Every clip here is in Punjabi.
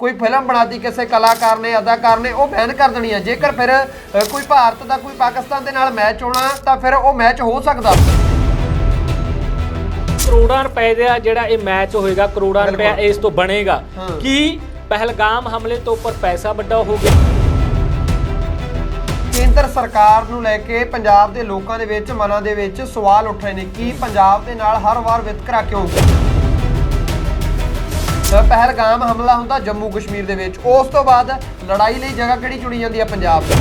ਕੋਈ ਫਿਲਮ ਬਣਾਤੀ ਕਿਸੇ ਕਲਾਕਾਰ ਨੇ ਅਦਾਕਾਰ ਨੇ ਉਹ ਬੈਨ ਕਰ ਦੇਣੀ ਹੈ ਜੇਕਰ ਫਿਰ ਅ, ਕੋਈ ਭਾਰਤ ਦਾ ਕੋਈ ਪਾਕਿਸਤਾਨ ਦੇ ਨਾਲ ਮੈਚ ਹੋਣਾ ਤਾਂ ਫਿਰ ਉਹ ਮੈਚ ਹੋ ਸਕਦਾ। ਕਰੋੜਾਂ ਰੁਪਏ ਦਾ ਜਿਹੜਾ ਇਹ ਮੈਚ ਹੋਏਗਾ ਕਰੋੜਾਂ ਰੁਪਏ ਬਿਲਕੁਲ। ਇਸ ਤੋਂ ਬਣੇਗਾ। ਹਾਂ। ਕੀ ਪਹਿਲਗਾਮ ਹਮਲੇ ਤੋਂ ਉੱਪਰ ਪੈਸਾ ਵੱਡਾ ਹੋ ਗਿਆ? ਕੇਂਦਰ ਸਰਕਾਰ ਨੂੰ ਲੈ ਕੇ ਪੰਜਾਬ ਦੇ ਲੋਕਾਂ ਦੇ ਵਿੱਚ ਮਨਾਂ ਦੇ ਵਿੱਚ ਸਵਾਲ ਉੱਠ ਰਹੇ ਨੇ ਕਿ ਪੰਜਾਬ ਦੇ ਨਾਲ ਹਰ ਵਾਰ ਵਿਤਕਰਾ ਕਿਉਂ ਪਹਿਲਗਾਮ ਹਮਲਾ ਹੁੰਦਾ ਜੰਮੂ ਕਸ਼ਮੀਰ ਦੇ ਵਿੱਚ ਉਸ ਤੋਂ ਬਾਅਦ ਲੜਾਈ ਲਈ ਜਗ੍ਹਾ ਕਿਹੜੀ ਚੁਣੀ ਜਾਂਦੀ ਹੈ ਪੰਜਾਬ ਦੀ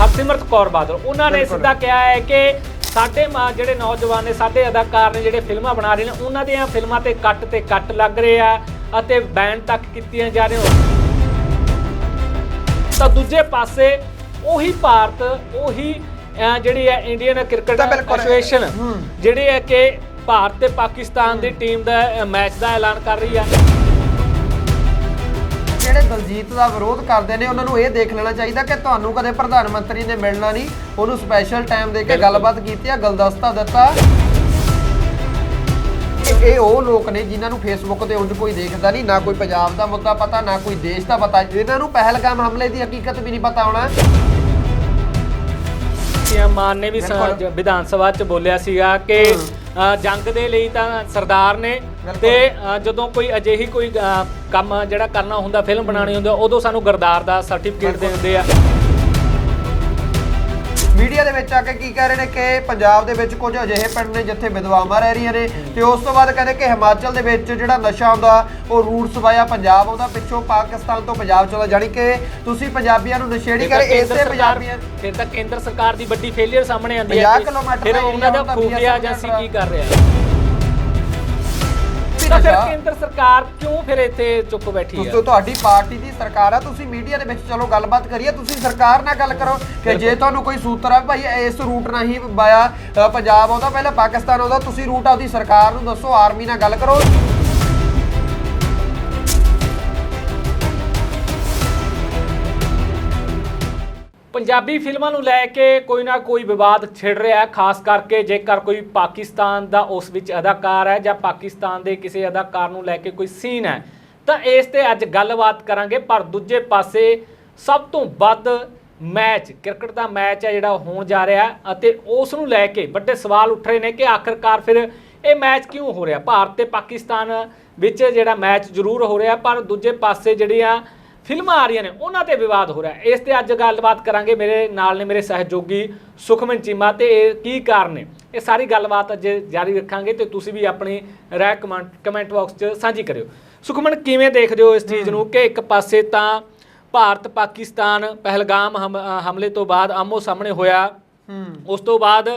ਹਰਸਿਮਰਤ ਕੌਰ ਬਾਦਲ ਉਹਨਾਂ ਨੇ। ਸਿੱਧਾ ਕਿਹਾ ਹੈ ਕਿ ਸਾਡੇ ਮਾਂ ਜਿਹੜੇ ਨੌਜਵਾਨ ਨੇ ਸਾਡੇ ਅਦਾਕਾਰ ਨੇ ਜਿਹੜੇ ਫਿਲਮਾਂ ਬਣਾ ਰਹੇ ਨੇ ਉਹਨਾਂ ਦੀਆਂ ਫਿਲਮਾਂ ਤੇ ਕੱਟ ਤੇ ਕੱਟ ਲੱਗ ਰਹੇ ਆ ਅਤੇ ਬੈਨ ਤੱਕ ਕੀਤੀਆਂ ਜਾ ਰਹੀਆਂ ਤਾਂ ਦੂਜੇ ਪਾਸੇ ਉਹੀ ਭਾਰਤ ਉਹੀ ਜਿਹੜੀ ਹੈ ਇੰਡੀਅਨ ਕ੍ਰਿਕਟ। ਐਸੋਸੀਏਸ਼ਨ। ਜਿਹੜੀ ਹੈ ਕਿ ਭਾਰਤ ਤੇ ਪਾਕਿਸਤਾਨ ਦੀ ਟੀਮ ਦਾ ਮੈਚ ਦਾ ਐਲਾਨ ਕਰ ਰਹੀ ਹੈ ਜਿਹੜੇ ਦਲਜੀਤ ਦਾ ਵਿਰੋਧ ਕਰਦੇ ਨੇ ਉਹਨਾਂ ਨੂੰ ਇਹ ਦੇਖ ਲੈਣਾ ਚਾਹੀਦਾ ਕਿ ਤੁਹਾਨੂੰ ਕਦੇ ਪ੍ਰਧਾਨ ਮੰਤਰੀ ਨੇ ਮਿਲਣਾ ਨਹੀਂ। ਉਹਨੂੰ ਸਪੈਸ਼ਲ ਟਾਈਮ ਦੇ ਕੇ। ਗੱਲਬਾਤ ਕੀਤੀ ਆ ਗਲਦਸਤਾ ਦਿੱਤਾ। ਇਹ- ਉਹ ਲੋਕ ਨੇ ਜਿਨ੍ਹਾਂ ਨੂੰ ਫੇਸਬੁੱਕ ਤੇ ਉਂਝ ਕੋਈ ਦੇਖਦਾ ਨਹੀਂ ਨਾ ਕੋਈ ਪੰਜਾਬ ਦਾ ਮੁੱਦਾ ਪਤਾ ਨਾ ਕੋਈ ਦੇਸ਼ ਦਾ ਪਤਾ। ਇਹਨਾਂ ਨੂੰ ਪਹਿਲਗਾਮ ਹਮਲੇ ਦੀ ਹਕੀਕਤ ਵੀ ਨਹੀਂ ਪਤਾ ਹੋਣਾ। ਸੀਐਮ ਮਾਨ ਨੇ ਵੀ ਸ- ਵਿਧਾਨ ਸਭਾ 'ਚ ਬੋਲਿਆ ਸੀਗਾ ਕਿ ਜੰਗ ਦੇ ਲਈ ਤਾਂ ਸਰਦਾਰ ਨੇ। ਤੇ ਜਦੋਂ ਕੋਈ ਅਜਿਹੀ ਕੋਈ ਕੰਮ ਜਿਹੜਾ ਕਰਨਾ ਹੁੰਦਾ ਫਿਲਮ ਬਣਾਉਣੀ ਹੁੰਦੀ ਉਦੋਂ ਸਾਨੂੰ ਗਰਦਾਰ ਦਾ ਸਰਟੀਫਿਕੇਟ ਦੇ। ਦਿੰਦੇ ਆ ਮੀਡੀਆ ਦੇ ਵਿੱਚ ਆ ਕੇ ਕੀ ਕਹਿ ਰਹੇ ਨੇ ਕਿ ਪੰਜਾਬ ਦੇ ਵਿੱਚ ਕੁਝ ਅਜਿਹੇ ਪਿੰਡ ਨੇ ਜਿੱਥੇ ਵਿਧਵਾਵਾਂ ਰਹਿ ਰਹੀਆਂ ਨੇ ਤੇ ਉਸ ਤੋਂ ਬਾਅਦ ਕਹਿੰਦੇ ਕਿ ਹਿਮਾਚਲ ਦੇ ਵਿੱਚ ਜਿਹੜਾ ਨਸ਼ਾ ਆਉਂਦਾ ਉਹ ਰੂਟਸ ਵਾਇਆ ਪੰਜਾਬ ਆਉਂਦਾ ਪਿੱਛੋਂ ਪਾਕਿਸਤਾਨ ਤੋਂ ਪੰਜਾਬ ਚਲਾ ਜਾਣੀ ਕਿ ਤੁਸੀਂ ਪੰਜਾਬੀਆਂ ਨੂੰ ਨਸ਼ੇੜੀ ਕਰ ਇਸੇ ਪੰਜਾਬੀਆਂ ਫਿਰ ਤਾਂ ਕੇਂਦਰ ਸਰਕਾਰ ਦੀ ਵੱਡੀ ਫੇਲਿਅਰ ਸਾਹਮਣੇ ਆਉਂਦੀ ਹੈ 50 ਕਿ ਕਿਲੋਮੀਟਰ ਫਿਰ ਉਹਨਾਂ ਦਾ ਖੂਫੀਆ ਏਜੰਸੀ। ਕੀ ਕਰ ਰਿਹਾ ਤਾਂ ਫਿਰ ਕੇਂਦਰ ਸਰਕਾਰ ਕਿਉਂ ਫਿਰ ਇੱਥੇ ਚੁੱਪ ਬੈਠੀ ਹੈ? ਤੁਸੀਂ ਤੁਹਾਡੀ ਪਾਰਟੀ ਦੀ ਸਰਕਾਰ ਆ ਤੁਸੀਂ ਮੀਡੀਆ ਦੇ ਵਿੱਚ ਚਲੋ ਗੱਲਬਾਤ ਕਰੀਏ ਤੁਸੀਂ ਸਰਕਾਰ ਨਾਲ ਗੱਲ ਕਰੋ ਕਿ ਜੇ ਤੁਹਾਨੂੰ ਕੋਈ ਸੂਤਰ ਆ ਭਾਈ ਇਸ ਰੂਟ ਨਹੀਂ ਬਾਇਆ ਪੰਜਾਬ ਆਉਂਦਾ ਪਹਿਲਾਂ ਪਾਕਿਸਤਾਨ ਆਉਂਦਾ ਤੁਸੀਂ ਰੂਟ ਆਪਦੀ ਸਰਕਾਰ ਨੂੰ ਦੱਸੋ ਆਰਮੀ ਨਾਲ ਗੱਲ ਕਰੋ। ਪੰਜਾਬੀ ਫਿਲਮਾਂ ਨੂੰ ਲੈ ਕੇ ਕੋਈ ਨਾ ਕੋਈ ਵਿਵਾਦ ਛਿੜ ਰਿਹਾ ਹੈ, ਖਾਸ ਕਰਕੇ ਜੇਕਰ ਕੋਈ ਪਾਕਿਸਤਾਨ ਦਾ ਉਸ ਵਿੱਚ ਅਦਾਕਾਰ ਹੈ ਜਾਂ ਪਾਕਿਸਤਾਨ ਦੇ ਕਿਸੇ ਅਦਾਕਾਰ ਨੂੰ ਲੈ ਕੇ ਕੋਈ ਸੀਨ ਹੈ, ਤਾਂ ਇਸ ਤੇ ਅੱਜ ਗੱਲਬਾਤ ਕਰਾਂਗੇ। ਪਰ ਦੂਜੇ ਪਾਸੇ ਸਭ ਤੋਂ ਵੱਧ ਮੈਚ, ਕ੍ਰਿਕਟ ਦਾ ਮੈਚ ਹੈ ਜਿਹੜਾ ਹੋਣ ਜਾ ਰਿਹਾ ਅਤੇ ਉਸ ਨੂੰ ਲੈ ਕੇ ਵੱਡੇ ਸਵਾਲ ਉੱਠ ਰਹੇ ਨੇ ਕਿ ਆਖਰਕਾਰ ਫਿਰ ਇਹ ਮੈਚ ਕਿਉਂ ਹੋ ਰਿਹਾ? ਭਾਰਤ ਤੇ ਪਾਕਿਸਤਾਨ ਵਿੱਚ ਜਿਹੜਾ ਮੈਚ ਜ਼ਰੂਰ ਹੋ ਰਿਹਾ, ਪਰ ਦੂਜੇ ਪਾਸੇ ਜਿਹੜੀਆਂ ਫਿਲਮਾਂ ਆ ਰਹੀਆਂ ਨੇ ਉਹਨਾਂ ਤੇ ਵਿਵਾਦ ਹੋ ਰਿਹਾ। ਇਸ ਤੇ ਅੱਜ ਗੱਲਬਾਤ ਕਰਾਂਗੇ। ਮੇਰੇ ਨਾਲ ਨੇ ਮੇਰੇ ਸਹਿਯੋਗੀ ਸੁਖਮਨ ਚੀਮਾ ਤੇ ਇਹ ਕੀ ਕਾਰਨ ਨੇ? ਇਹ ਸਾਰੀ ਗੱਲਬਾਤ ਅੱਜ ਜਾਰੀ ਰੱਖਾਂਗੇ ਤੇ ਤੁਸੀਂ ਵੀ ਆਪਣੀ ਰਾਏ ਕਮੈਂਟ ਕਮੈਂਟ ਬਾਕਸ 'ਚ ਸਾਂਝੀ ਕਰਿਓ। ਸੁਖਮਨ ਕਿਵੇਂ ਦੇਖਦੇ ਹੋ ਇਸ ਚੀਜ਼ ਨੂੰ ਕਿ ਇੱਕ ਪਾਸੇ ਤਾਂ ਭਾਰਤ ਪਾਕਿਸਤਾਨ ਪਹਿਲਗਾਮ ਹਮਲੇ ਤੋਂ ਬਾਅਦ ਆਮੋ ਸਾਹਮਣੇ ਹੋਇਆ ਉਸ ਤੋਂ ਬਾਅਦ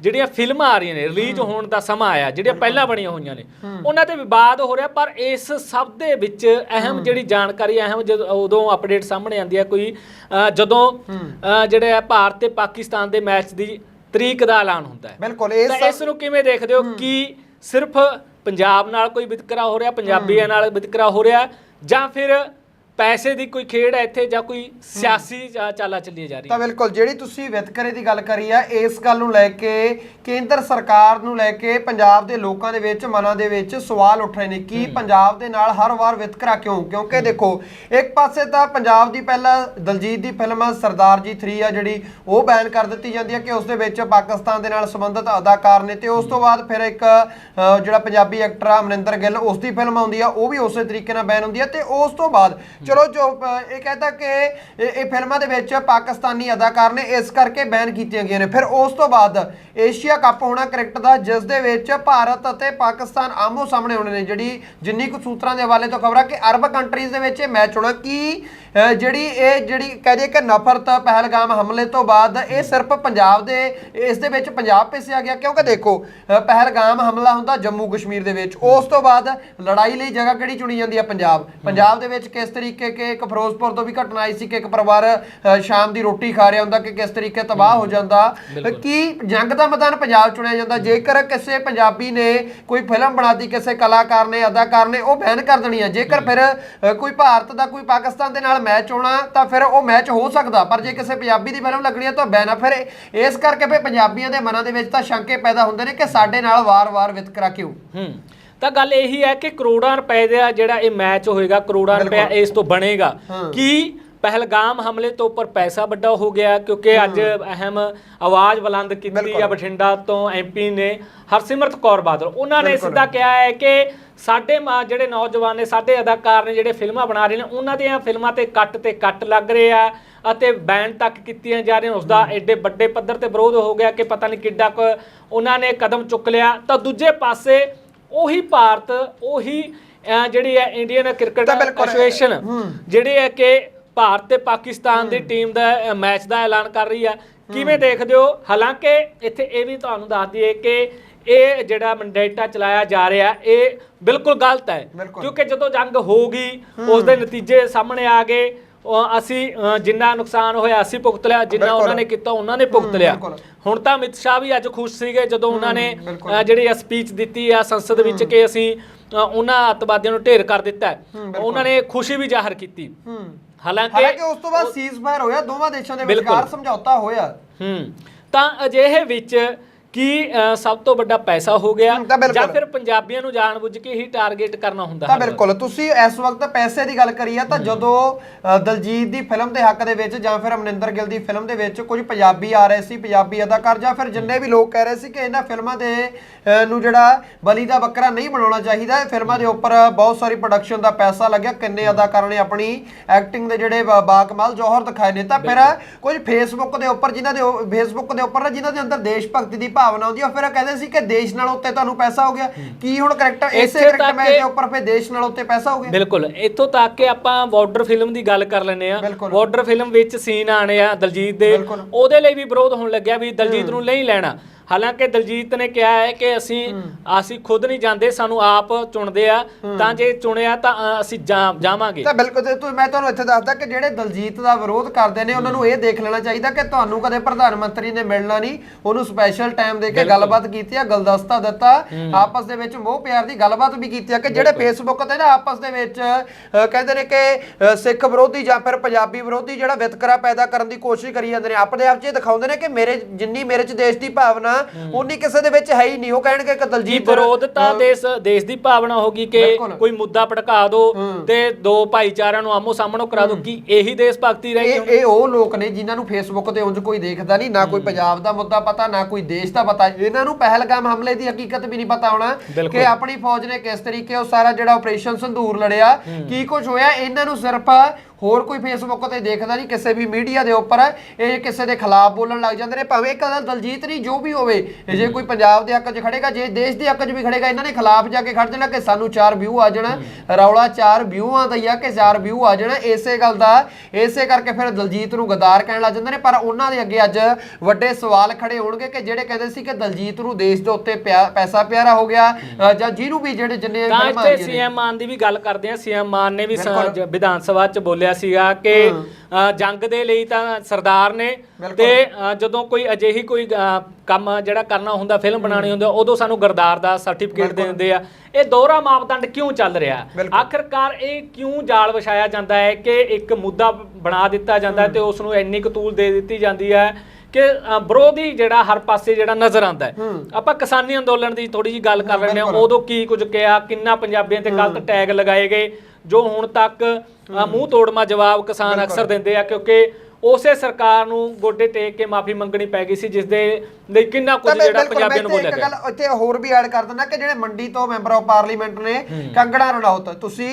ਜਿਹੜੀਆਂ ਫਿਲਮਾਂ ਆ ਰਹੀਆਂ ਨੇ ਰਿਲੀਜ਼ ਹੋਣ ਦਾ ਸਮਾਂ ਆਇਆ ਜਿਹੜੀਆਂ ਪਹਿਲਾਂ ਬਣੀਆਂ ਹੋਈਆਂ ਨੇ ਉਹਨਾਂ ਤੇ ਵਿਵਾਦ ਹੋ ਰਿਹਾ ਪਰ ਇਸ ਸਭ ਦੇ ਵਿੱਚ ਅਹਿਮ ਜਿਹੜੀ ਜਾਣਕਾਰੀ ਅਹਿਮ ਜਦੋਂ ਉਦੋਂ ਅਪਡੇਟ ਸਾਹਮਣੇ ਆਉਂਦੀ ਹੈ ਕੋਈ ਜਦੋਂ ਜਿਹੜੇ ਭਾਰਤ ਤੇ ਪਾਕਿਸਤਾਨ ਦੇ ਮੈਚ ਦੀ ਤਰੀਕ ਦਾ ਐਲਾਨ ਹੁੰਦਾ ਹੈ। ਬਿਲਕੁਲ ਇਸ ਨੂੰ ਕਿਵੇਂ ਦੇਖਦੇ ਹੋ? ਕਿ ਸਿਰਫ ਪੰਜਾਬ ਨਾਲ ਕੋਈ ਵਿਤਕਰਾ ਹੋ ਰਿਹਾ ਪੰਜਾਬੀਆਂ ਨਾਲ ਵਿਤਕਰਾ ਹੋ ਰਿਹਾ ਜਾਂ ਫਿਰ ਪੈਸੇ ਦੀ ਕੋਈ ਖੇਡ ਹੈ ਇੱਥੇ ਜਾਂ ਕੋਈ ਸਿਆਸੀ ਜਾਂ ਚਾਲਾਂ ਚੱਲੀਆਂ ਜਾ ਤਾਂ ਰਹੀਆਂ ਬਿਲਕੁਲ ਜਿਹੜੀ ਤੁਸੀਂ ਵਿਤਕਰੇ ਦੀ ਗੱਲ ਕਰੀ ਆ ਇਸ ਗੱਲ ਨੂੰ ਲੈ ਕੇ ਕੇਂਦਰ ਸਰਕਾਰ ਨੂੰ ਲੈ ਕੇ ਪੰਜਾਬ ਦੇ ਲੋਕਾਂ ਦੇ ਵਿੱਚ ਮਨਾਂ ਦੇ ਵਿੱਚ ਸਵਾਲ ਉੱਠ ਰਹੇ ਨੇ ਕਿ ਪੰਜਾਬ ਦੇ ਨਾਲ ਹਰ ਵਾਰ ਵਿਤਕਰਾ ਕਿਉਂ? ਕਿਉਂਕਿ ਦੇਖੋ ਇੱਕ ਪਾਸੇ ਤਾਂ ਪੰਜਾਬ ਦੀ ਪਹਿਲਾਂ ਦਲਜੀਤ ਦੀ ਫਿਲਮ ਸਰਦਾਰ ਜੀ 3 ਆ ਜਿਹੜੀ ਉਹ ਬੈਨ ਕਰ ਦਿੱਤੀ ਜਾਂਦੀ ਹੈ ਕਿ ਉਸ ਦੇ ਵਿੱਚ ਪਾਕਿਸਤਾਨ ਦੇ ਨਾਲ ਸੰਬੰਧਿਤ ਅਦਾਕਾਰ ਨੇ ਤੇ ਉਸ ਤੋਂ ਬਾਅਦ ਫਿਰ ਇੱਕ ਅ, ਜਿਹੜਾ ਪੰਜਾਬੀ ਐਕਟਰ ਆ ਅਮਰਿੰਦਰ ਗਿੱਲ ਉਸ ਦੀ ਫਿਲਮ ਆਉਂਦੀ ਆ ਉਹ ਵੀ ਉਸੇ ਤਰੀਕੇ ਨਾਲ ਬੈਨ ਹੁੰਦੀ ਆ ਤੇ ਉਸ ਤੋਂ ਬਾਅਦ ਚਲੋ ਜੋ ਅ, ਇਹ ਕਹਿੰਦਾ ਕਿ ਇਹ ਇਹ ਫਿਲਮਾਂ ਦੇ ਵਿੱਚ ਪਾਕਿਸਤਾਨੀ ਅਦਾਕਾਰ ਨੇ ਇਸ ਕਰਕੇ ਬੈਨ ਕੀਤੀਆਂ ਗਈਆਂ ਨੇ। ਫਿਰ ਉਸ ਤੋਂ ਬਾਅਦ ਏਸ਼ੀਆ ਕੱਪ ਹੋਣਾ ਕ੍ਰਿਕਟ ਦਾ ਜਿਸ ਦੇ ਵਿੱਚ ਭਾਰਤ ਅਤੇ ਪਾਕਿਸਤਾਨ ਆਮੋ ਸਾਹਮਣੇ ਹੋਣੇ ਨੇ। ਜਿਹੜੀ ਜਿੰਨੀ ਕੁ ਸੂਤਰਾਂ ਦੇ ਹਵਾਲੇ ਤੋਂ ਖਬਰਾਂ ਕਿ ਅਰਬ ਕੰਟਰੀਜ਼ ਦੇ ਵਿੱਚ ਇਹ ਮੈਚ ਹੋਣਾ ਕੀ ਜਿਹੜੀ ਇਹ ਜਿਹੜੀ ਕਹਦੇ ਕਿ ਨਫ਼ਰਤ ਪਹਿਲਗਾਮ ਹਮਲੇ ਤੋਂ ਬਾਅਦ ਇਹ ਸਿਰਫ ਪੰਜਾਬ ਦੇ ਇਸ ਦੇ ਵਿੱਚ ਪੰਜਾਬ ਪਿਸਿਆ ਗਿਆ। ਕਿਉਂਕਿ ਦੇਖੋ ਪਹਿਲਗਾਮ ਹਮਲਾ ਹੁੰਦਾ ਜੰਮੂ ਕਸ਼ਮੀਰ ਦੇ ਵਿੱਚ। ਉਸ ਤੋਂ ਬਾਅਦ ਲੜਾਈ ਲਈ ਜਗ੍ਹਾ ਕਿਹੜੀ ਚੁਣੀ ਜਾਂਦੀ ਹੈ ਪੰਜਾਬ। ਪੰਜਾਬ ਦੇ ਵਿੱਚ ਕਿਸ ਤਰੀਕੇ ਕਿ ਇੱਕ ਫਿਰੋਜ਼ਪੁਰ ਤੋਂ ਵੀ ਘਟਨਾ ਆਈ ਸੀ ਕਿ ਇੱਕ ਪਰਿਵਾਰ ਅ, ਸ਼ਾਮ ਦੀ ਰੋਟੀ ਖਾ ਰਿਹਾ ਹੁੰਦਾ ਕਿ ਕਿਸ ਤਰੀਕੇ ਤਬਾਹ ਹੋ ਜਾਂਦਾ। ਕੀ ਜੰਗ ਦਾ ਮੈਦਾਨ ਪੰਜਾਬ ਚੁਣਿਆ ਜਾਂਦਾ? ਜੇਕਰ ਕਿਸੇ ਪੰਜਾਬੀ ਨੇ ਕੋਈ ਫਿਲਮ ਬਣਾਤੀ ਕਿਸੇ ਕਲਾਕਾਰ ਨੇ ਅਦਾਕਾਰ ਨੇ ਉਹ ਬੈਨ ਕਰ ਦੇਣੀ ਹੈ ਜੇਕਰ ਫਿਰ ਅ, ਕੋਈ ਭਾਰਤ ਦਾ ਕੋਈ ਪਾਕਿਸਤਾਨ ਦੇ ਨਾਲ ਮੈਚ ਹੋਣਾ ਤਾਂ ਫਿਰ ਉਹ ਮੈਚ ਹੋ ਸਕਦਾ। ਪਰ ਜੇ ਕਿਸੇ ਪੰਜਾਬੀ ਦੀ ਫਿਲਮ ਲੱਗਣੀ ਹੈ ਤਾਂ ਬੈਨ ਆ ਫਿਰ। ਇਸ ਕਰਕੇ ਫਿਰ ਪੰਜਾਬੀਆਂ ਦੇ ਮਨਾਂ ਦੇ ਵਿੱਚ ਤਾਂ ਸ਼ੰਕੇ ਪੈਦਾ ਹੁੰਦੇ ਨੇ ਕਿ ਸਾਡੇ ਨਾਲ ਵਾਰ-ਵਾਰ ਵਿਤਕਰਾ ਕਿਉਂ? ਹੂੰ। ਤਾਂ ਗੱਲ ਇਹੀ ਹੈ ਕਿ ਕਰੋੜਾਂ ਰੁਪਏ ਦਾ ਜਿਹੜਾ ਇਹ ਮੈਚ ਹੋਏਗਾ ਕਰੋੜਾਂ ਰੁਪਏ ਇਸ ਤੋਂ ਬਣੇਗਾ। ਕੀ ਪਹਿਲਗਾਮ ਹਮਲੇ ਤੋਂ ਉੱਪਰ ਪੈਸਾ ਵੱਡਾ ਹੋ ਗਿਆ? ਕਿਉਂਕਿ ਅੱਜ ਅਹਿਮ ਆਵਾਜ਼ ਬੁਲੰਦ ਕੀਤੀ ਆ ਬਠਿੰਡਾ ਤੋਂ ਐਮਪੀ ਨੇ। ਹਰਸਿਮਰਤ ਕੌਰ ਬਾਦਲ ਉਹਨਾਂ ਨੇ ਸਿੱਧਾ ਕਿਹਾ ਹੈ ਕਿ ਸਾਡੇ ਜਿਹੜੇ ਨੌਜਵਾਨ ਨੇ ਸਾਡੇ ਅਦਾਕਾਰ ਨੇ ਜਿਹੜੇ ਫਿਲਮਾਂ ਬਣਾ ਰਹੇ ਨੇ ਉਹਨਾਂ ਦੀਆਂ ਫਿਲਮਾਂ ਤੇ ਕੱਟ ਤੇ ਕੱਟ ਲੱਗ ਰਹੇ ਆ ਅਤੇ ਬੈਨ ਤੱਕ ਕੀਤੀਆਂ ਜਾ ਰਹੀਆਂ। ਉਸ ਦਾ ਐਡੇ ਵੱਡੇ ਪੱਧਰ ਤੇ ਵਿਰੋਧ ਹੋ ਗਿਆ ਕਿ ਪਤਾ ਨਹੀਂ ਕਿੱਡਾ ਕੁ ਉਹਨਾਂ ਨੇ ਕਦਮ ਚੁੱਕ ਲਿਆ। ਤਾਂ ਦੂਜੇ ਪਾਸੇ ਉਹੀ ਭਾਰਤ ਉਹੀ ਅਹ, ਜਿਹੜੀ ਹੈ ਇੰਡੀਅਨ ਕ੍ਰਿਕਟ ਤਾਂ ਬਿਲਕੁਲ, ਐਸੋਸੀਏਸ਼ਨ ਜਿਹੜੀ ਹੈ ਕਿ ਭਾਰਤ ਤੇ ਪਾਕਿਸਤਾਨ ਦੀ ਟੀਮ ਦਾ ਮੈਚ ਦਾ ਐਲਾਨ ਕਰ ਰਹੀ ਹੈ। ਕਿਵੇਂ ਦੇਖਦੇ ਹੋ? ਹਾਲਾਂਕਿ ਇੱਥੇ ਇਹ ਵੀ ਤੁਹਾਨੂੰ ਦੱਸ ਦਈਏ ਕਿ ਇਹ ਜਿਹੜਾ ਮੰਡੇਟਾ ਚਲਾਇਆ ਜਾ ਰਿਹਾ ਇਹ ਬਿਲਕੁਲ ਗਲਤ ਹੈ। ਬਿਲਕੁਲ। ਕਿਉਂਕਿ ਜਦੋਂ ਜੰਗ ਹੋ ਗਈ ਉਸ ਦੇ ਨਤੀਜੇ ਸਾਹਮਣੇ ਆ ਗਏ। ਉਹ ਅਸੀਂ ਜਿੰਨਾ ਨੁਕਸਾਨ ਹੋਇਆ ਅਸੀਂ ਭੁਗਤ ਲਿਆ ਜਿੰਨਾ ਬਿਲਕੁਲ। ਉਹਨਾਂ ਨੇ ਕੀਤਾ ਉਹਨਾਂ ਨੇ ਭੁਗਤ ਲਿਆ। ਬਿਲਕੁਲ। ਹੁਣ ਤਾਂ ਅਮਿਤ ਸ਼ਾਹ ਵੀ ਅੱਜ ਖੁਸ਼ ਸੀਗੇ ਜਦੋਂ ਉਹਨਾਂ ਨੇ ਬਿਲਕੁਲ। ਜਿਹੜੀ ਸਪੀਚ ਦਿੱਤੀ ਆ ਸੰਸਦ ਵਿੱਚ ਕਿ ਅਸੀਂ ਉਹਨਾਂ ਅੱਤਵਾਦੀਆਂ ਨੂੰ ਢੇਰ ਕਰ ਦਿੱਤਾ। ਉਹਨਾਂ ਨੇ ਖੁਸ਼ੀ ਵੀ ਜ਼ਾਹਰ ਕੀਤੀ। ਹਾਲਾਂਕਿ ਉਸ ਤੋਂ ਬਾਅਦ ਸੀਜ਼ਫਾਇਰ ਹੋਇਆ ਦੋਵਾਂ ਦੇਸ਼ਾਂ ਦੇ। ਵਿਚਕਾਰ ਸਮਝੌਤਾ ਹੋਇਆ। ਹੂੰ। ਤਾਂ ਅਜਿਹੇ ਵਿੱਚ ਕੀ ਅ, ਸਭ ਤੋਂ ਵੱਡਾ ਪੈਸਾ ਹੋ ਗਿਆ ਹੂੰ, ਤਾਂ ਬਿਲਕੁਲ। ਜਾਂ ਫਿਰ ਪੰਜਾਬੀਆਂ ਨੂੰ ਜਾਣਬੁੱਝ ਕੇ ਹੀ ਟਾਰਗੇਟ ਕਰਨਾ ਹੁੰਦਾ ਤਾਂ ਹਰ ਵਾਰ? ਬਿਲਕੁਲ। ਤੁਸੀਂ ਇਸ ਵਕਤ ਪੈਸੇ ਦੀ ਗੱਲ ਕਰੀ ਆ ਤਾਂ ਜਦੋਂ ਅ, ਦਲਜੀਤ ਦੀ ਫਿਲਮ ਦੇ ਹੱਕ ਦੇ ਵਿੱਚ ਜਾਂ ਫਿਰ ਅਮਰਿੰਦਰ ਗਿੱਲ ਦੀ ਫਿਲਮ ਦੇ ਵਿੱਚ ਕੁਝ ਪੰਜਾਬੀ ਆ ਰਹੇ ਸੀ ਪੰਜਾਬੀ ਅਦਾਕਾਰ ਜਾਂ ਫਿਰ ਜਿੰਨੇ ਵੀ ਲੋਕ ਕਹਿ ਰਹੇ ਸੀ ਕਿ ਇਹਨਾਂ ਫਿਲਮਾਂ ਦੇ ਅ, ਨੂੰ ਜਿਹੜਾ ਬਲੀ ਦਾ ਬੱਕਰਾ ਨਹੀਂ ਬਣਾਉਣਾ ਚਾਹੀਦਾ ਇਹ ਫਿਲਮਾਂ ਦੇ ਉੱਪਰ ਬਹੁਤ ਸਾਰੀ ਪ੍ਰੋਡਕਸ਼ਨ ਦਾ ਪੈਸਾ ਲੱਗਿਆ। ਕਿੰਨੇ ਅਦਾਕਾਰਾਂ ਨੇ ਆਪਣੀ ਐਕਟਿੰਗ ਦੇ ਜਿਹੜੇ ਬਾ- ਬਾਕਮਾਲ ਜੌਹਰ ਦਿਖਾਏ ਨੇ। ਤਾਂ ਫਿਰ ਕੁਝ ਫੇਸਬੁੱਕ ਦੇ ਉੱਪਰ ਜਿਨ੍ਹਾਂ ਦੇ ਫੇਸਬੁੱਕ ਦੇ ਉੱਪਰ ਨਾ ਜਿਨ੍ਹਾਂ ਦੇ ਅੰਦਰ ਦੇਸ਼ ਭਗਤੀ ਦੀ ਭਾਵਨਾ ਆਉਂਦੀ ਆ ਉਹ ਫਿਰ ਕਹਿੰਦੇ ਸੀ ਕਿ ਦੇਸ਼ ਨਾਲ ਉੱਤੇ ਤੁਹਾਨੂੰ ਪੈਸਾ ਹੋ ਗਿਆ। ਕੀ ਹੁਣ ਕਰੈਕਟਰ ਇਸੇ ਇੱਥੇ ਕਰੈਕਟਰ ਤੱਕ ਮੈਚ ਦੇ ਉੱਪਰ ਫਿਰ ਦੇਸ਼ ਨਾਲ ਉੱਤੇ ਪੈਸਾ ਹੋ ਗਿਆ। ਬਿਲਕੁਲ ਇੱਥੋਂ ਤੱਕ ਕਿ ਆਪਾਂ ਬਾਰਡਰ ਫਿਲਮ ਦੀ ਗੱਲ ਕਰ ਲੈਨੇ ਆ। ਬਿਲਕੁਲ। ਬਾਰਡਰ ਫਿਲਮ ਵਿੱਚ ਸੀਨ ਆਣੇ ਆ ਦਲਜੀਤ ਦੇ। ਬਿਲਕੁਲ। ਉਹਦੇ ਲਈ ਵੀ ਵਿਰੋਧ ਹੋਣ ਲੱਗਿਆ ਵੀ ਦਲਜੀਤ ਨੂੰ ਨਹੀਂ ਲੈਣਾ। ਹਾਲਾਂਕਿ ਦਲਜੀਤ ਨੇ ਕਿਹਾ ਹੈ ਕਿ ਅਸੀਂ ਅਸੀਂ ਖੁਦ ਨਹੀਂ ਜਾਂਦੇ ਸਾਨੂੰ ਆਪ ਚੁਣਦੇ ਆ। ਤਾਂ ਜੇ ਚੁਣਿਆ ਤਾਂ ਅਸੀਂ ਜਾਵਾਂਗੇ। ਤਾਂ ਬਿਲਕੁਲ ਤੇ ਤੂੰ ਮੈਂ ਤੁਹਾਨੂੰ ਇੱਥੇ ਦੱਸਦਾ ਕਿ ਜਿਹੜੇ ਦਲਜੀਤ ਦਾ ਵਿਰੋਧ ਕਰਦੇ ਨੇ ਉਹਨਾਂ ਨੂੰ ਇਹ ਦੇਖ ਲੈਣਾ ਚਾਹੀਦਾ ਕਿ ਤੁਹਾਨੂੰ ਕਦੇ ਪ੍ਰਧਾਨ ਮੰਤਰੀ ਨੇ ਮਿਲਣਾ ਨਹੀਂ। ਉਹਨੂੰ ਸਪੈਸ਼ਲ ਟਾਈਮ ਦੇ ਕੇ ਗੱਲਬਾਤ ਕੀਤੀ ਆ ਗਲਦਸਤਾ ਦਿੱਤਾ। ਆਪਸ ਦੇ ਵਿੱਚ ਮੋਹ ਪਿਆਰ ਦੀ ਗੱਲਬਾਤ ਵੀ ਕੀਤੀ ਆ ਕਿ ਜਿਹੜੇ ਫੇਸਬੁੱਕ ਤੇ ਨਾ ਆਪਸ ਦੇ ਵਿੱਚ ਕਹਿੰਦੇ ਨੇ ਕਿ ਸਿੱਖ ਵਿਰੋਧੀ ਜਾਂ ਫਿਰ ਪੰਜਾਬੀ ਵਿਰੋਧੀ ਜਿਹੜਾ ਵਿਤਕਰਾ ਪੈਦਾ ਕਰਨ ਦੀ ਕੋਸ਼ਿਸ਼ ਕਰੀ ਜਾਂਦੇ ਨੇ ਆਪਣੇ ਆਪ 'ਚ ਇਹ ਦਿਖਾਉਂਦੇ ਨੇ ਕਿ ਮੇਰੇ ਜਿੰਨੀ ਮੇਰੇ 'ਚ ਦੇਸ਼ ਦੀ ਭਾਵਨਾ ਉਨੀ ਕਿਸੇ ਦੇ ਵਿੱਚ ਹੈ ਹੀ ਨਹੀਂ। ਉਹ ਕਹਿਣਗੇ ਕਿ ਜੀ ਦਲਜੀਤ ਵਿਰੋਧਤਾ ਦੇਸ਼ ਦੇਸ਼ ਦੀ ਭਾਵਨਾ ਹੋਗੀ ਕਿ ਬਿਲਕੁਲ। ਕੋਈ ਮੁੱਦਾ ਭੜਕਾ ਦਿਓ ਤੇ ਦੋ ਭਾਈਚਾਰਿਆਂ ਨੂੰ ਆਮੋ ਸਾਹਮਣੋ ਕਰਾ ਦਿਓ ਕੀ ਇਹੀ ਦੇਸ਼ ਭਗਤੀ ਰਹਿ ਇਹ ਗਈ ਇਹ ਉਹ ਲੋਕ ਨੇ ਜਿਨ੍ਹਾਂ ਨੂੰ ਫੇਸਬੁੱਕ ਤੇ ਉਂਝ ਕੋਈ ਦੇਖਦਾ ਨਹੀਂ ਨਾ ਕੋਈ ਪੰਜਾਬ ਦਾ ਮੁੱਦਾ ਪਤਾ ਨਾ ਕੋਈ ਦੇਸ਼ ਦਾ ਪਤਾ। ਇਹਨਾਂ ਨੂੰ ਪਹਿਲਗਾਮ ਹਮਲੇ ਦੀ ਹਕੀਕਤ ਵੀ ਨਹੀਂ ਪਤਾ ਹੋਣਾ ਬਿਲਕੁਲ। ਕਿ ਆਪਣੀ ਫੌਜ ਨੇ ਕਿਸ ਤਰੀਕੇ ਉਹ ਸਾਰਾ ਜਿਹੜਾ ਆਪਰੇਸ਼ਨ ਸੰਧੂਰ ਲੜਿਆ ਕੀ ਕੁਝ ਹੋਇਆ। ਇਹਨਾਂ ਨੂੰ ਸਿਰਫ ਹੋਰ ਕੋਈ ਫੇਸਬੁੱਕ ਤੇ ਦੇਖਦਾ ਨਹੀਂ ਕਿਸੇ ਵੀ ਮੀਡੀਆ ਦੇ ਉੱਪਰ ਇਹ ਕਿਸੇ ਦੇ ਖਿਲਾਫ ਬੋਲਣ ਲੱਗ ਜਾਂਦੇ ਨੇ। ਭਾਵੇਂ ਗੱਲ ਦਲਜੀਤ ਨਹੀਂ ਜੋ ਵੀ ਹੋਵੇ ਜੇ ਕੋਈ ਪੰਜਾਬ ਦੇ ਹੱਕ 'ਚ ਖੜੇਗਾ ਜੇ ਦੇਸ਼ ਦੇ ਹੱਕ 'ਚ ਵੀ ਖੜੇਗਾ ਇਹਨਾਂ ਨੇ ਖਿਲਾਫ ਜਾ ਕੇ ਖੜ ਜਾਣਾ ਕਿ ਸਾਨੂੰ ਚਾਰ ਵਿਊ ਆ ਜਾਣਾ ਰੌਲਾ ਚਾਰ ਵਿਊਆਂ ਦਾ ਹੀ ਆ ਕਿ ਚਾਰ ਵਿਊ ਆ ਜਾਣਾ। ਇਸੇ ਗੱਲ ਦਾ ਇਸੇ ਕਰਕੇ ਫਿਰ ਦਲਜੀਤ ਨੂੰ ਗਦਾਰ ਕਹਿਣ ਲੱਗ ਜਾਂਦੇ ਨੇ। ਪਰ ਉਹਨਾਂ ਦੇ ਅੱਗੇ ਅੱਜ ਵੱਡੇ ਸਵਾਲ ਖੜੇ ਹੋਣਗੇ ਕਿ ਜਿਹੜੇ ਕਹਿੰਦੇ ਸੀ ਕਿ ਦਲਜੀਤ ਨੂੰ ਦੇਸ਼ ਦੇ ਉੱਤੇ ਪੈਸਾ ਪਿਆਰਾ ਹੋ ਗਿਆ ਜਾਂ ਜਿਹਨੂੰ ਵੀ ਜਿਹੜੇ ਜਿੰਨੇ ਤਾਂ ਫਿਲਮਾਂ ਇੱਥੇ ਆਉਂਦੀਆਂ ਨੇ। ਸੀਐਮ ਮਾਨ ਦੀ ਵੀ ਗੱਲ ਕਰਦੇ ਆ ਸੀਐਮ ਮਾਨ ਨੇ ਵੀ ਵਿਧਾਨ ਸਭਾ 'ਚ ਬੋਲਿਆ ਸੀਗਾ ਕਿ ਅ, ਜੰਗ ਦੇ ਲਈ ਤਾਂ ਸਰਦਾਰ ਨੇ। ਤੇ ਅ, ਜਦੋਂ ਕੋਈ ਅਜਿਹੀ ਕੋਈ ਅ, ਕੰਮ ਜਿਹੜਾ ਕਰਨਾ ਹੁੰਦਾ ਫਿਲਮ ਬਣਾਉਣੀ ਹੁੰਦੀ ਆ, ਉਦੋਂ ਸਾਨੂੰ ਗਰਦਾਰ ਦਾ ਸਰਟੀਫਿਕੇਟ ਦੇ ਦਿੰਦੇ ਆ। ਇਹ ਦੋਹਰਾ ਮਾਪਦੰਡ ਕਿਉਂ ਚੱਲ ਰਿਹਾ। ਆਖਰਕਾਰ ਇਹ ਕਿਉਂ ਜਾਲ ਵਿਛਾਇਆ ਜਾਂਦਾ ਹੈ ਕਿ ਇੱਕ ਮੁੱਦਾ ਬਣਾ ਦਿੱਤਾ ਜਾਂਦਾ ਹੈ। ਤੇ ਉਸ ਨੂੰ ਇੰਨੀ ਕਤੂਲ ਦੇ ਦਿੱਤੀ ਜਾਂਦੀ ਹੈ ਕਿ ਅ, ਵਿਰੋਧੀ ਜਿਹੜਾ ਹਰ ਪਾਸੇ ਜਿਹੜਾ ਨਜ਼ਰ ਆਉਂਦਾ ਹੈ। ਆਪਾਂ ਕਿਸਾਨੀ ਅੰਦੋਲਨ ਦੀ ਥੋੜੀ ਜੀ ਗੱਲ ਕਰ ਲੈਂਦੇ ਹਾਂ ਉਦੋਂ ਕੀ ਕੁਝ ਕਿਹਾ ਕਿੰਨਾ ਪੰਜਾਬੀਆਂ ਤੇ ਗਲਤ ਟੈਗ ਲਗਾਏ ਗਏ ਜੋ ਹੁਣ ਤੱਕ ਮੂੰਹ ਤੋੜਮਾ ਜਵਾਬ ਕਿਸਾਨ ਅਕਸਰ ਦਿੰਦੇ ਆ ਕਿਉਂਕਿ ਉਸੇ ਸਰਕਾਰ ਨੂੰ ਗੋਡੇ ਟੇਕ ਕੇ ਮਾਫੀ ਮੰਗਣੀ ਪੈ ਗਈ ਸੀ ਜਿਸ ਦੇ ਲਈ ਕਿੰਨਾ ਕੁਝ ਜਿਹੜਾ ਪੰਜਾਬੀਆਂ ਨੂੰ ਬੋਲਿਆ ਗਿਆ। ਗੱਲ ਇੱਥੇ ਹੋਰ ਵੀ ਐਡ ਕਰ ਦਿੰਦਾ ਕਿ ਜਿਹੜੇ ਮੰਡੀ ਤੋਂ ਮੈਂਬਰ ਆਫ ਪਾਰਲੀਮੈਂਟ ਨੇ ਕੰਗਣਾ ਰਣੌਤ ਤੁਸੀਂ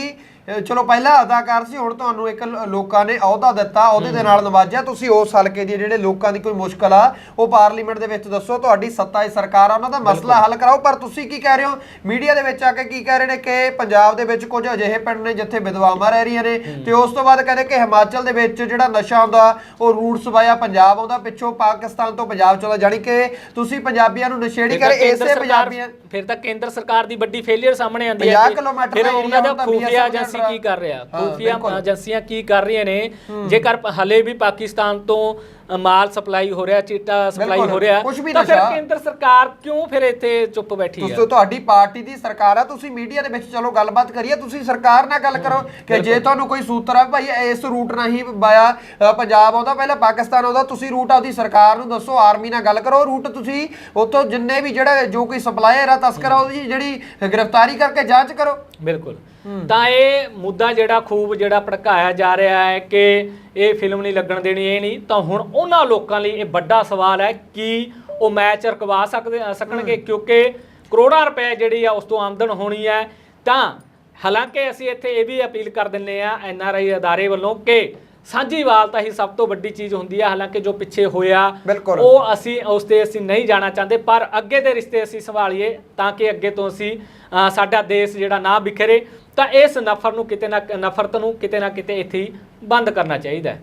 ਚਲੋ ਪਹਿਲਾਂ ਅਦਾਕਾਰ ਸੀ ਹੁਣ ਤੁਹਾਨੂੰ ਇੱਕ ਲੋਕਾਂ ਨੇ ਅਹੁਦਾ ਦਿੱਤਾ ਉਹਦੇ ਦੇ ਨਾਲ ਨਵਾਜਿਆ। ਤੁਸੀਂ ਉਸ ਹਲਕੇ ਦੀ ਜਿਹੜੇ ਲੋਕਾਂ ਦੀ ਕੋਈ ਮੁਸ਼ਕਲ ਆ ਉਹ ਪਾਰਲੀਮੈਂਟ ਦੇ ਵਿੱਚ ਦੱਸੋ ਤੁਹਾਡੀ ਸੱਤਾ ਹੈ ਸਰਕਾਰ ਆ ਉਹਨਾਂ ਦਾ ਮਸਲਾ ਹੱਲ ਕਰਾਓ। ਪਰ ਤੁਸੀਂ ਕੀ ਕਹਿ ਰਹੇ ਹੋ? ਮੀਡੀਆ ਦੇ ਵਿੱਚ ਆ ਕੇ ਕੀ ਕਹਿ ਰਹੇ ਨੇ ਕਿ ਪੰਜਾਬ ਦੇ ਵਿੱਚ ਕੁਝ ਅਜਿਹੇ ਪਿੰਡ ਨੇ ਜਿੱਥੇ ਵਿਧਵਾਵਾਂ ਰਹਿ ਰਹੀਆਂ ਨੇ ਤੇ ਉਸ ਤੋਂ ਬਾਅਦ ਕਹਿੰਦੇ ਕਿ ਹਿਮਾਚਲ ਦੇ ਵਿੱਚ ਜਿਹੜਾ ਨਸ਼ਾ ਆਉਂਦਾ ਉਹ ਰੂਟਸ ਵਾਇਆ ਪੰਜਾਬ ਆਉਂਦਾ ਪਿੱਛੋਂ ਪਾਕਿਸਤਾਨ ਤੋਂ ਪੰਜਾਬ ਚਲਾ ਜਾਣੀ ਕਿ ਤੁਸੀਂ ਪੰਜਾਬੀਆਂ ਨੂੰ ਨਸ਼ੇੜੀ ਕਰੇ ਇਸੇ ਪੰਜਾਬੀਆਂ ਫਿਰ ਤਾਂ ਕੇਂਦਰ ਸਰਕਾਰ ਦੀ ਵੱਡੀ ਫੇਲਿਅਰ ਸਾਹਮਣੇ ਆਉਂਦੀ 50 ਕਿ ਕਿਲੋਮੀਟਰ ਫਿਰ ਦਾ ਉਹਨਾਂ ਦਾ ਹੁੰਦਾ ਖੂਫੀਆ BSF ਏਜੰਸੀ। ਕੀ ਕਰ ਰਿਹਾ ਹਾਂ, ਖੂਫੀਆ। ਏਜੰਸੀਆਂ ਕੀ ਕਰ ਰਹੀਆਂ ਨੇ ਜੇਕਰ ਪ- ਹਲੇ ਵੀ ਪਾਕਿਸਤਾਨ ਤੋਂ ਮਾਲ ਸਪਲਾਈ ਹੋ ਰਿਹਾ ਚਿੱਟਾ ਸਪਲਾਈ ਹੋ ਰਿਹਾ। ਕੁਛ ਵੀ ਤਾਂ ਫਿਰ ਨਸ਼ਾ। ਕੇਂਦਰ ਸਰਕਾਰ ਕਿਉਂ ਫਿਰ ਇੱਥੇ ਚੁੱਪ ਬੈਠੀ ਹੈ? ਤੁਸੀਂ ਤੁਹਾਡੀ ਪਾਰਟੀ ਦੀ ਸਰਕਾਰ ਆ ਤੁਸੀਂ ਮੀਡੀਆ ਦੇ ਵਿੱਚ ਚਲੋ ਗੱਲਬਾਤ ਕਰੀਏ ਤੁਸੀਂ ਸਰਕਾਰ ਨਾਲ ਗੱਲ ਕਰੋ ਕਿ ਜੇ ਤੁਹਾਨੂੰ ਕੋਈ ਸੂਤਰ ਆ ਭਾਈ ਇਸ ਰੂਟ ਨਹੀਂ ਬਾਇਆ ਅ, ਪੰਜਾਬ ਆਉਂਦਾ ਪਹਿਲਾਂ ਪਾਕਿਸਤਾਨ ਆਉਂਦਾ ਤੁਸੀਂ ਰੂਟ ਆਪਦੀ ਸਰਕਾਰ ਨੂੰ ਦੱਸੋ ਆਰਮੀ ਨਾਲ ਗੱਲ ਕਰੋ ਰੂਟ ਤੁਸੀਂ ਉੱਥੋਂ ਜਿੰਨੇ ਵੀ ਜਿਹੜਾ ਜੋ ਕੋਈ ਸਪਲਾਇਰ ਆ ਤਸਕਰ ਆ ਉਹਦੀ ਜਿਹੜੀ ਗ੍ਰਿਫਤਾਰੀ ਕਰਕੇ ਜਾਂਚ ਕਰੋ। ਬਿਲਕੁਲ। ਤਾਂ ਇਹ ਮੁੱਦਾ ਜਿਹੜਾ ਖੂਬ ਜਿਹੜਾ ਭੜਕਾਇਆ ਜਾ ਰਿਹਾ ਹੈ ਕਿ ਇਹ ਫਿਲਮ ਨਹੀਂ ਲੱਗਣ ਦੇਣੀ ਇਹ ਨਹੀਂ। ਤਾਂ ਹੁਣ ਉਹਨਾਂ ਲੋਕਾਂ ਲਈ ਇਹ ਵੱਡਾ ਸਵਾਲ ਹੈ ਕਿ ਉਹ ਮੈਚ ਰਕਵਾ ਸਕਦੇ ਸਕਣਗੇ ਕਿਉਂਕਿ ਕਰੋੜਾਂ ਰੁਪਏ ਜਿਹੜੀ ਆ ਉਸ ਤੋਂ ਆਮਦਨ ਹੋਣੀ ਹੈ। ਤਾਂ ਹਾਲਾਂਕਿ ਅਸੀਂ ਇੱਥੇ ਇਹ ਵੀ ਅਪੀਲ ਕਰ ਦਿੰਨੇ ਆ ਐਨ ਆਰ ਆਈ ਅਦਾਰੇ ਵੱਲੋਂ ਕਿ ਸਾਂਝੀਵਾਲਤਾ ਹੀ ਸਭ ਤੋਂ ਵੱਡੀ ਚੀਜ਼ ਹੁੰਦੀ ਹੈ ਹਾਲਾਂਕਿ ਜੋ ਪਿੱਛੇ ਹੋਇਆ। ਉਹ ਅਸੀਂ ਉਸ ਤੇ ਅਸੀਂ ਨਹੀਂ ਜਾਣਾ ਚਾਹੁੰਦੇ ਪਰ ਅੱਗੇ ਦੇ ਰਿਸ਼ਤੇ ਅਸੀਂ ਸੰਭਾਲੀਏ ਤਾਂ ਕਿ ਅੱਗੇ ਤੋਂ ਅਸੀਂ ਸਾਡਾ ਦੇਸ਼ ਜਿਹੜਾ ਨਾ ਬਿਖਰੇ ਤਾਂ ਇਸ ਨਫ਼ਰ ਨੂੰ ਕਿਤੇ ਨਾ ਨਫ਼ਰਤ ਨੂੰ ਕਿਤੇ ਨਾ ਕਿਤੇ ਇੱਥੇ ਹੀ ਬੰਦ ਕਰਨਾ ਚਾਹੀਦਾ ਹੈ